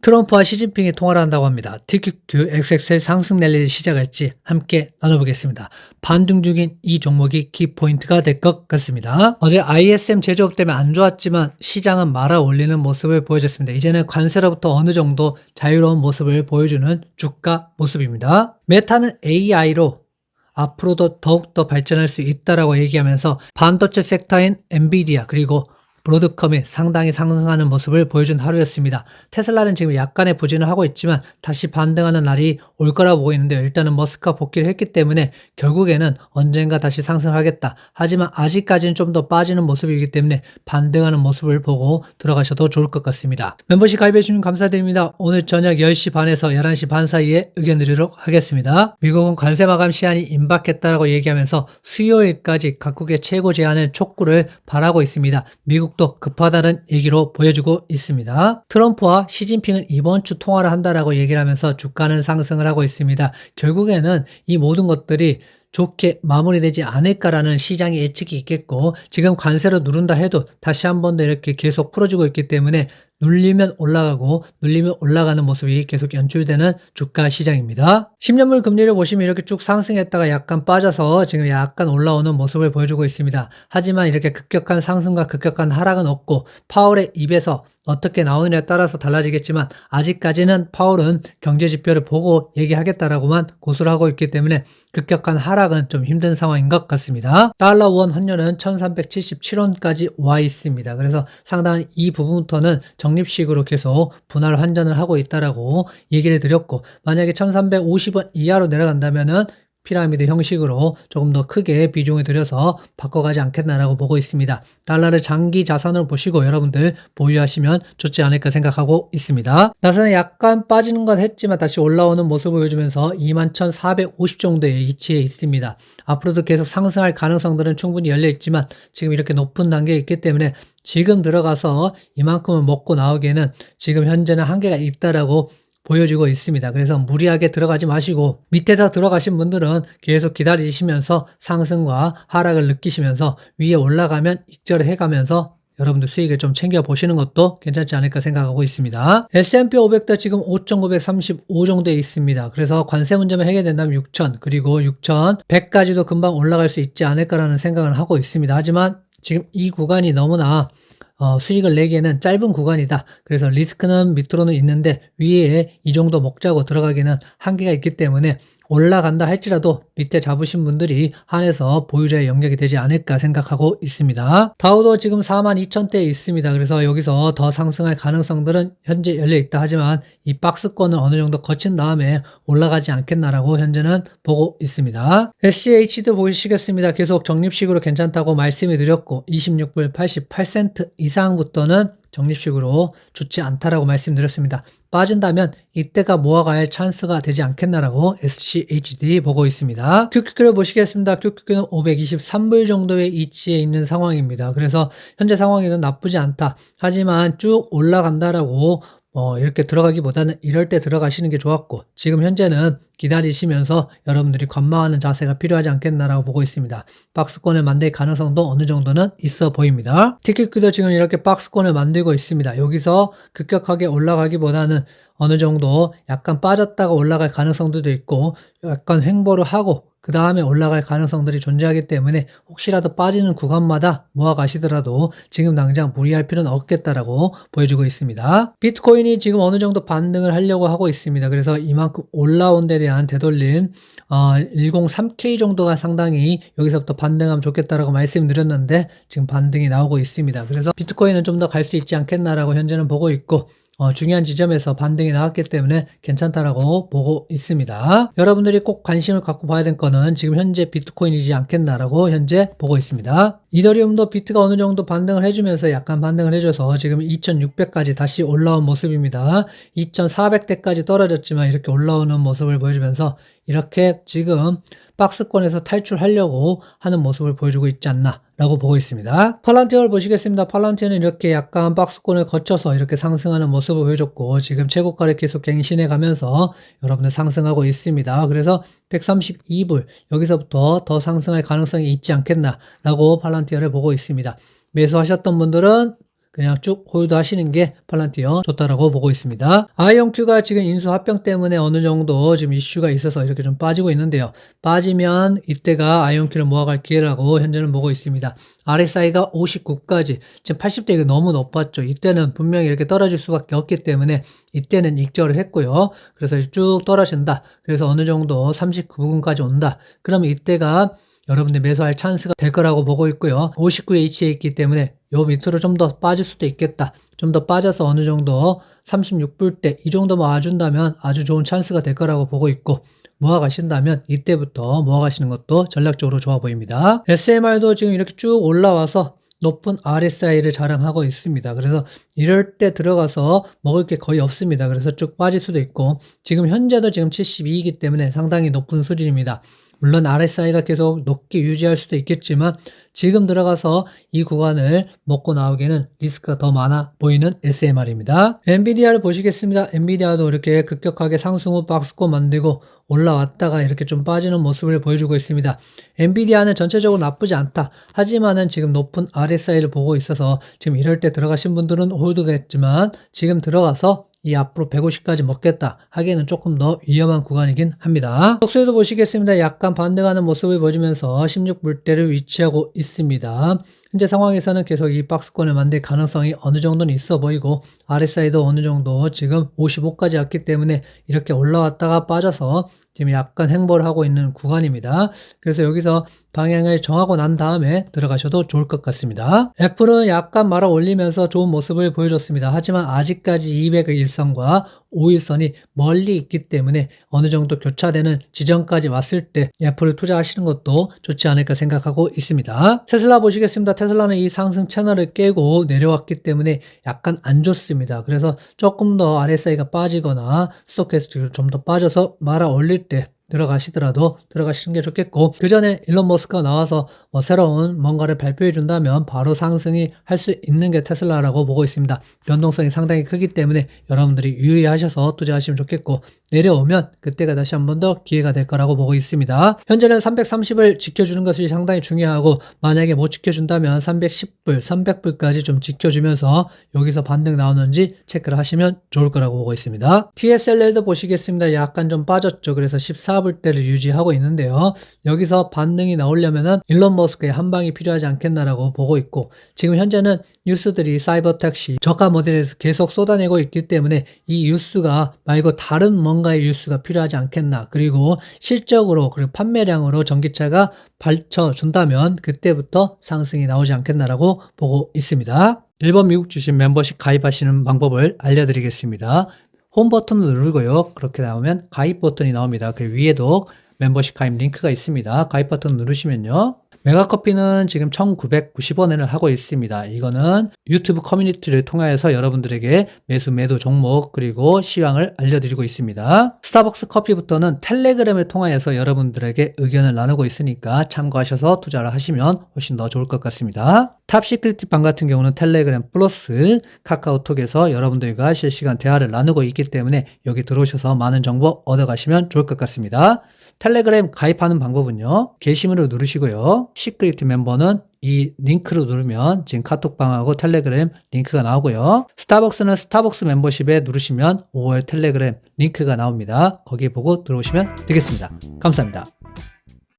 트럼프와 시진핑이 통화를 한다고 합니다. TQQ XXL 상승 랠리를 시작할지 함께 나눠보겠습니다. 반등 중인 이 종목이 키포인트가 될 것 같습니다. 어제 ISM 제조업 때문에 안 좋았지만 시장은 말아 올리는 모습을 보여줬습니다. 이제는 관세로부터 어느 정도 자유로운 모습을 보여주는 주가 모습입니다. 메타는 AI로 앞으로도 더욱더 발전할 수 있다라고 얘기하면서 반도체 섹터인 엔비디아 그리고 브로드컴이 상당히 상승하는 모습을 보여준 하루였습니다. 테슬라는 지금 약간의 부진을 하고 있지만 다시 반등하는 날이 올 거라고 보고 있는데요. 일단은 머스크가 복귀를 했기 때문에 결국에는 언젠가 다시 상승하겠다. 하지만 아직까지는 좀 더 빠지는 모습이기 때문에 반등하는 모습을 보고 들어가셔도 좋을 것 같습니다. 멤버십 가입해 주시면 감사드립니다. 오늘 저녁 10시 반에서 11시 반 사이에 의견 드리도록 하겠습니다. 미국은 관세 마감 시한이 임박했다라고 얘기하면서 수요일까지 각국의 최고 제한을 촉구를 바라고 있습니다. 미국 도 급하다는 얘기로 보여주고 있습니다. 트럼프와 시진핑은 이번 주 통화를 한다라고 얘기를 하면서 주가는 상승을 하고 있습니다. 결국에는 이 모든 것들이 좋게 마무리되지 않을까라는 시장의 예측이 있겠고 지금 관세로 누른다 해도 다시 한 번 더 이렇게 계속 풀어주고 있기 때문에 눌리면 올라가고 눌리면 올라가는 모습이 계속 연출되는 주가 시장입니다. 10년물 금리를 보시면 이렇게 쭉 상승했다가 약간 빠져서 지금 약간 올라오는 모습을 보여주고 있습니다. 하지만 이렇게 급격한 상승과 급격한 하락은 없고 파월의 입에서 어떻게 나오느냐에 따라서 달라지겠지만 아직까지는 파월은 경제 지표를 보고 얘기하겠다라고만 고수를 하고 있기 때문에 급격한 하락은 좀 힘든 상황인 것 같습니다. 달러 원 환율은 1377원까지 와 있습니다. 그래서 상당히 이 부분부터는 적립식으로 계속 분할 환전을 하고 있다라고 얘기를 드렸고 만약에 1350원 이하로 내려간다면은 피라미드 형식으로 조금 더 크게 비중을 들여서 바꿔가지 않겠나라고 보고 있습니다. 달러를 장기 자산으로 보시고 여러분들 보유하시면 좋지 않을까 생각하고 있습니다. 나스는 약간 빠지는 건 했지만 다시 올라오는 모습을 보여주면서 21,450 정도의 위치에 있습니다. 앞으로도 계속 상승할 가능성들은 충분히 열려 있지만 지금 이렇게 높은 단계에 있기 때문에 지금 들어가서 이만큼을 먹고 나오기에는 지금 현재는 한계가 있다라고 보여지고 있습니다. 그래서 무리하게 들어가지 마시고 밑에서 들어가신 분들은 계속 기다리시면서 상승과 하락을 느끼시면서 위에 올라가면 익절을 해가면서 여러분들 수익을 좀 챙겨 보시는 것도 괜찮지 않을까 생각하고 있습니다. S&P 500도 지금 5,935 정도에 있습니다. 그래서 관세 문제만 해결된다면 6,000 그리고 6,100까지도 금방 올라갈 수 있지 않을까라는 생각을 하고 있습니다. 하지만 지금 이 구간이 너무나 어, 수익을 내기에는 짧은 구간이다. 그래서 리스크는 밑으로는 있는데 위에 이 정도 먹자고 들어가기는 한계가 있기 때문에 올라간다 할지라도 밑에 잡으신 분들이 한해서 보유자의 영역이 되지 않을까 생각하고 있습니다. 다우도 지금 42,000대에 있습니다. 그래서 여기서 더 상승할 가능성들은 현재 열려 있다 하지만 이 박스권을 어느 정도 거친 다음에 올라가지 않겠나라고 현재는 보고 있습니다. SCH도 보시겠습니다. 계속 적립식으로 괜찮다고 말씀을 드렸고 26불 88센트 이상부터는 적립식으로 좋지 않다라고 말씀드렸습니다. 빠진다면 이때가 모아가야 할 찬스가 되지 않겠나라고 SCHD 보고 있습니다. QQQ를 보시겠습니다. QQQ는 523불 정도의 위치에 있는 상황입니다. 그래서 현재 상황에는 나쁘지 않다. 하지만 쭉 올라간다라고 어, 이렇게 들어가기보다는 이럴 때 들어가시는 게 좋았고 지금 현재는 기다리시면서 여러분들이 관망하는 자세가 필요하지 않겠나라고 보고 있습니다. 박스권을 만들 가능성도 어느 정도는 있어 보입니다. 티켓큐도 지금 이렇게 박스권을 만들고 있습니다. 여기서 급격하게 올라가기보다는 어느 정도 약간 빠졌다가 올라갈 가능성도 있고 약간 횡보를 하고 그 다음에 올라갈 가능성들이 존재하기 때문에 혹시라도 빠지는 구간마다 모아 가시더라도 지금 당장 무리할 필요는 없겠다라고 보여주고 있습니다. 비트코인이 지금 어느 정도 반등을 하려고 하고 있습니다. 그래서 이만큼 올라온 데 대한 되돌림 어, 103K 정도가 상당히 여기서부터 반등하면 좋겠다라고 말씀드렸는데 지금 반등이 나오고 있습니다. 그래서 비트코인은 좀 더 갈 수 있지 않겠나라고 현재는 보고 있고 어, 중요한 지점에서 반등이 나왔기 때문에 괜찮다라고 보고 있습니다. 여러분들이 꼭 관심을 갖고 봐야 될 거는 지금 현재 비트코인이지 않겠나라고 현재 보고 있습니다. 이더리움도 비트가 어느 정도 반등을 해주면서 약간 반등을 해줘서 지금 2600까지 다시 올라온 모습입니다. 2400대까지 떨어졌지만 이렇게 올라오는 모습을 보여주면서 이렇게 지금 박스권에서 탈출하려고 하는 모습을 보여주고 있지 않나 라고 보고 있습니다. 팔란티어를 보시겠습니다. 팔란티어는 이렇게 약간 박스권을 거쳐서 이렇게 상승하는 모습을 보여줬고 지금 최고가를 계속 갱신해 가면서 여러분들 상승하고 있습니다. 그래서 132불 여기서부터 더 상승할 가능성이 있지 않겠나 라고 팔란티어를 보고 있습니다. 매수하셨던 분들은 그냥 쭉 홀드 하시는 게 팔란티어 좋다라고 보고 있습니다. 아이온큐가 지금 인수 합병 때문에 어느 정도 지금 이슈가 있어서 이렇게 좀 빠지고 있는데요. 빠지면 이때가 아이온큐를 모아갈 기회라고 현재는 보고 있습니다. RSI가 59까지 지금 80대 이거 너무 높았죠. 이때는 분명히 이렇게 떨어질 수밖에 없기 때문에 이때는 익절을 했고요. 그래서 쭉 떨어진다. 그래서 어느 정도 39분까지 온다. 그러면 이때가 여러분들 매수할 찬스가 될 거라고 보고 있고요. 59H에 있기 때문에 요 밑으로 좀 더 빠질 수도 있겠다. 좀 더 빠져서 어느 정도 36불 때이 정도만 와준다면 아주 좋은 찬스가 될 거라고 보고 있고 모아 가신다면 이때부터 모아 가시는 것도 전략적으로 좋아 보입니다. SMR도 지금 이렇게 쭉 올라와서 높은 RSI를 자랑하고 있습니다. 그래서 이럴 때 들어가서 먹을 게 거의 없습니다. 그래서 쭉 빠질 수도 있고 지금 현재도 지금 72이기 때문에 상당히 높은 수준입니다. 물론 RSI가 계속 높게 유지할 수도 있겠지만 지금 들어가서 이 구간을 먹고 나오기에는 리스크가 더 많아 보이는 SMR입니다. 엔비디아를 보시겠습니다. 엔비디아도 이렇게 급격하게 상승 후 박스권 만들고 올라왔다가 이렇게 좀 빠지는 모습을 보여주고 있습니다. 엔비디아는 전체적으로 나쁘지 않다. 하지만은 지금 높은 RSI를 보고 있어서 지금 이럴 때 들어가신 분들은 홀드겠지만 지금 들어가서 이 앞으로 150까지 먹겠다 하기에는 조금 더 위험한 구간이긴 합니다. 속수에도 보시겠습니다. 약간 반등하는 모습을 보여주면서 16불대를 위치하고 있습니다. 현재 상황에서는 계속 이 박스권을 만들 가능성이 어느 정도는 있어 보이고 RSI도 어느 정도 지금 55까지 왔기 때문에 이렇게 올라왔다가 빠져서 지금 약간 행보를 하고 있는 구간입니다. 그래서 여기서 방향을 정하고 난 다음에 들어가셔도 좋을 것 같습니다. 애플은 약간 말아 올리면서 좋은 모습을 보여줬습니다. 하지만 아직까지 200의 일선과 5일선이 멀리 있기 때문에 어느 정도 교차되는 지점까지 왔을 때 애플을 투자하시는 것도 좋지 않을까 생각하고 있습니다. 테슬라 보시겠습니다. 테슬라는 이 상승 채널을 깨고 내려왔기 때문에 약간 안 좋습니다. 그래서 조금 더 RSI가 빠지거나 스토캐스트가 좀더 빠져서 말아 올릴 때 들어가시더라도 들어가시는 게 좋겠고 그 전에 일론 머스크가 나와서 뭐 새로운 뭔가를 발표해 준다면 바로 상승이 할 수 있는 게 테슬라라고 보고 있습니다. 변동성이 상당히 크기 때문에 여러분들이 유의하셔서 투자하시면 좋겠고 내려오면 그때가 다시 한 번 더 기회가 될 거라고 보고 있습니다. 현재는 330을 지켜주는 것이 상당히 중요하고 만약에 못 지켜준다면 310불, 300불까지 좀 지켜주면서 여기서 반등 나오는지 체크를 하시면 좋을 거라고 보고 있습니다. TSL도 보시겠습니다. 약간 좀 빠졌죠. 그래서 14 불대를 유지하고 있는데요. 여기서 반등이 나오려면은 일론 머스크의 한 방이 필요하지 않겠나라고 보고 있고 지금 현재는 뉴스들이 사이버 택시 저가 모델에서 계속 쏟아내고 있기 때문에 이 뉴스가 말고 다른 뭔가의 뉴스가 필요하지 않겠나 그리고 실적으로 그리고 판매량으로 전기차가 발쳐준다면 그때부터 상승이 나오지 않겠나라고 보고 있습니다. 일본 미국 주식 멤버십 가입하시는 방법을 알려드리겠습니다. 홈 버튼을 누르고요. 그렇게 나오면 가입 버튼이 나옵니다. 그 위에도 멤버십 가입 링크가 있습니다. 가입 버튼 누르시면요. 메가커피는 지금 1990원을 하고 있습니다. 이거는 유튜브 커뮤니티를 통해서 여러분들에게 매수 매도 종목 그리고 시황을 알려드리고 있습니다. 스타벅스 커피부터는 텔레그램을 통해서 여러분들에게 의견을 나누고 있으니까 참고하셔서 투자를 하시면 훨씬 더 좋을 것 같습니다. 탑시크리티 방 같은 경우는 텔레그램 플러스 카카오톡에서 여러분들과 실시간 대화를 나누고 있기 때문에 여기 들어오셔서 많은 정보 얻어가시면 좋을 것 같습니다. 텔레그램 가입하는 방법은요. 게시물을 누르시고요. 시크릿 멤버는 이 링크를 누르면 지금 카톡방하고 텔레그램 링크가 나오고요. 스타벅스는 스타벅스 멤버십에 누르시면 5월 텔레그램 링크가 나옵니다. 거기 보고 들어오시면 되겠습니다. 감사합니다.